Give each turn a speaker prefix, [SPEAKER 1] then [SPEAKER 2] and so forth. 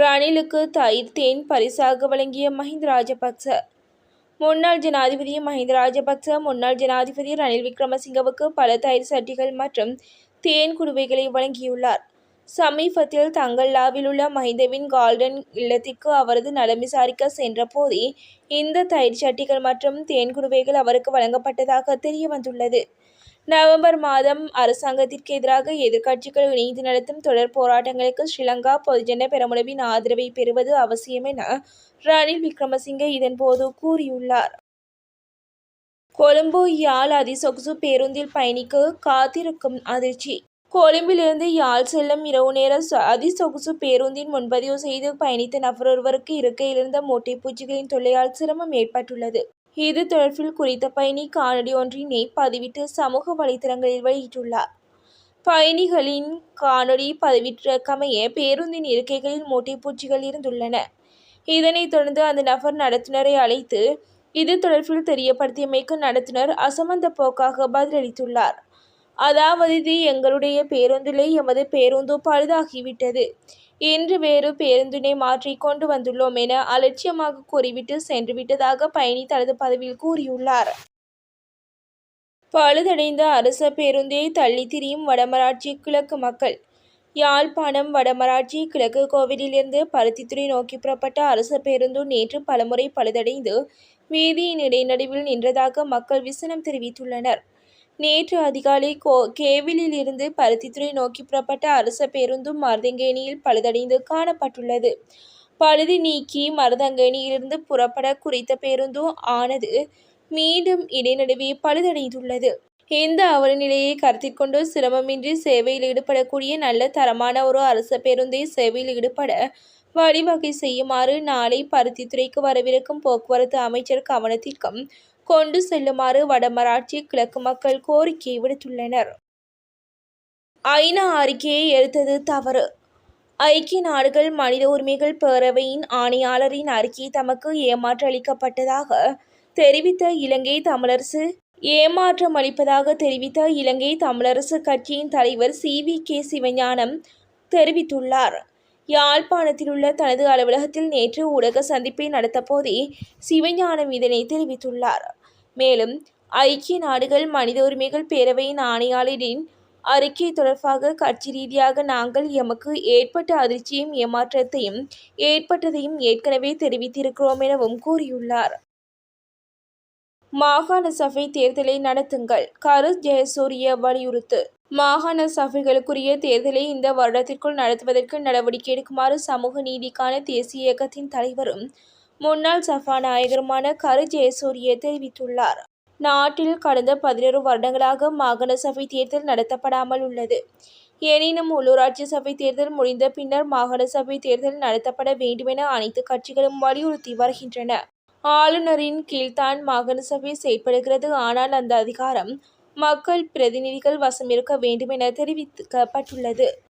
[SPEAKER 1] ரணிலுக்கு தயிர் தேன் பரிசாக வழங்கிய மஹிந்த ராஜபக்ச. முன்னாள் ஜனாதிபதி மஹிந்த ராஜபக்ச முன்னாள் ஜனாதிபதி ரணில் விக்ரமசிங்கவுக்கு பல தயிர் சட்டிகள் மற்றும் தேன் குடுவைகளை வழங்கியுள்ளார். சமீபத்தில் தங்கல்லாவில் உள்ள மஹிந்தவின் கால்டன் இல்லத்திற்கு அவரது நலம் விசாரிக்க சென்றபோதே இந்த தயிர் சட்டிகள் மற்றும் தேன் குடுவைகள் அவருக்கு வழங்கப்பட்டதாக தெரிய வந்துள்ளது நவம்பர் மாதம் அரசாங்கத்திற்கு எதிராக எதிர்க்கட்சிகள் இணைந்து நடத்தும் தொடர் போராட்டங்களுக்கு ஸ்ரீலங்கா பொதுஜன பெரமுனவின் ஆதரவை பெறுவது அவசியம் என ரணில் விக்ரமசிங்கே இதன்போது கூறியுள்ளார். கொழும்பு யாழ் அதிசொகுசு பேருந்தில் பயணிக்க காத்திருக்கும் அதிர்ச்சி. கொழும்பிலிருந்து யாழ் செல்லும் இரவு நேர அதிசொகுசு பேருந்தின் முன்பதிவு செய்து பயணித்த நபரொருவருக்கு இருக்கையிலிருந்த மூட்டை பூச்சிகளின் தொல்லையால் சிரமம் ஏற்பட்டுள்ளது. இது தொடர்பில் குறித்த பயணி காணொலி ஒன்றினை பதிவிட்டு சமூக வலைதளங்களில் வெளியிட்டுள்ளார். பயணிகளின் காணொலி பதிவிட்டிருக்கமைய பேருந்தின் இருக்கைகளில் மூட்டைப்பூச்சிகள் இருந்துள்ளன. இதனைத் தொடர்ந்து அந்த நபர் நடத்துனரை அழைத்து இது தொடர்பில் தெரியப்படுத்தியமைக்கு நடத்துனர் அசமந்த போக்காக பதிலளித்துள்ளார். அதாவது இது எங்களுடைய பேருந்திலே எமது பேருந்து பழுதாகிவிட்டது என்று வேறு பேருந்தினை மாற்றி கொண்டு வந்துள்ளோம் என அலட்சியமாக கூறிவிட்டு சென்று விட்டதாக பயணி தனது பதவியில் கூறியுள்ளார். பழுதடைந்த அரச பேருந்தை தள்ளி திரியும் வடமராட்சி கிழக்கு மக்கள். யாழ்ப்பாணம் வடமராட்சி கிழக்கு கோவிலிலிருந்து பருத்தித்துறை நோக்கி புறப்பட்ட அரச பேருந்து நேற்று பலமுறை பழுதடைந்து வீதியின் இடைநடுவில் நின்றதாக மக்கள் விசனம் தெரிவித்துள்ளனர். நேற்று அதிகாலை கோ கேவிலில் இருந்து பருத்தித்துறை நோக்கி புறப்பட்ட அரச பேருந்தும் மருதங்கேணியில் பழுதடைந்து காணப்பட்டுள்ளது. பழுது நீக்கி மருதங்கேணியிலிருந்து புறப்பட குறித்த பேருந்தும் ஆனது மீண்டும் இடைநடுவே பழுதடைந்துள்ளது. இந்த அவலநிலையை கருத்தில் கொண்டு சிரமமின்றி சேவையில் ஈடுபடக்கூடிய நல்ல தரமான ஒரு அரச பேருந்தை சேவையில் ஈடுபட வழிவகை செய்யுமாறு நாளை பருத்தித்துறைக்கு வரவிருக்கும் போக்குவரத்து அமைச்சர் கவனத்திற்கும் கொண்டு செல்லுமாறு வடமராட்சி கிழக்கு மக்கள் கோரிக்கை விடுத்துள்ளனர். ஐநா அறிக்கையை எடுத்தது தவறு. ஐக்கிய நாடுகள் மனித உரிமைகள் பேரவையின் ஆணையாளரின் அறிக்கை தமக்கு ஏமாற்றளிக்கப்பட்டதாக தெரிவித்த இலங்கை தமிழரசு ஏமாற்றம் அளிப்பதாக தெரிவித்த இலங்கை தமிழரசு கட்சியின் தலைவர் சி. வி. கே. சிவஞானம் தெரிவித்துள்ளார். யாழ்ப்பாணத்தில் உள்ள தனது அலுவலகத்தில் நேற்று ஊடக சந்திப்பை நடத்தபோதே சிவஞானம் இதனை தெரிவித்துள்ளார். மேலும் ஐக்கிய நாடுகள் மனித உரிமைகள் பேரவையின் ஆணையாளரின் அறிக்கை தொடர்பாக கட்சி ரீதியாக நாங்கள் எமக்கு ஏற்பட்ட அதிர்ச்சியும் ஏமாற்றத்தையும் ஏற்பட்டதையும் ஏற்கனவே தெரிவித்திருக்கிறோம் எனவும் கூறியுள்ளார். மாகாண சபை தேர்தலை நடத்துங்கள் கரு ஜெயசூரிய வலியுறுத்து. மாகாண சபைகளுக்குரிய தேர்தலை இந்த வருடத்திற்குள் நடத்துவதற்கு நடவடிக்கை எடுக்குமாறு சமூக நீதிக்கான தேசிய இயக்கத்தின் தலைவரும் முன்னாள் சபாநாயகருமான கரு ஜெயசூரிய தெரிவித்துள்ளார். நாட்டில் கடந்த பதினோரு வருடங்களாக மாகாண சபை தேர்தல் நடத்தப்படாமல் உள்ளது. எனினும் உள்ளூராட்சி சபை தேர்தல் முடிந்த பின்னர் மாகாண சபை தேர்தல் நடத்தப்பட வேண்டுமென அனைத்து கட்சிகளும் வலியுறுத்தி வருகின்றன. ஆளுநரின் கீழ்தான் மாகாண சபை செயற்படுகிறது. ஆனால் அந்த அதிகாரம் மக்கள் பிரதிநிதிகள் வசம் இருக்க வேண்டும் என தெரிவிக்கப்பட்டுள்ளது.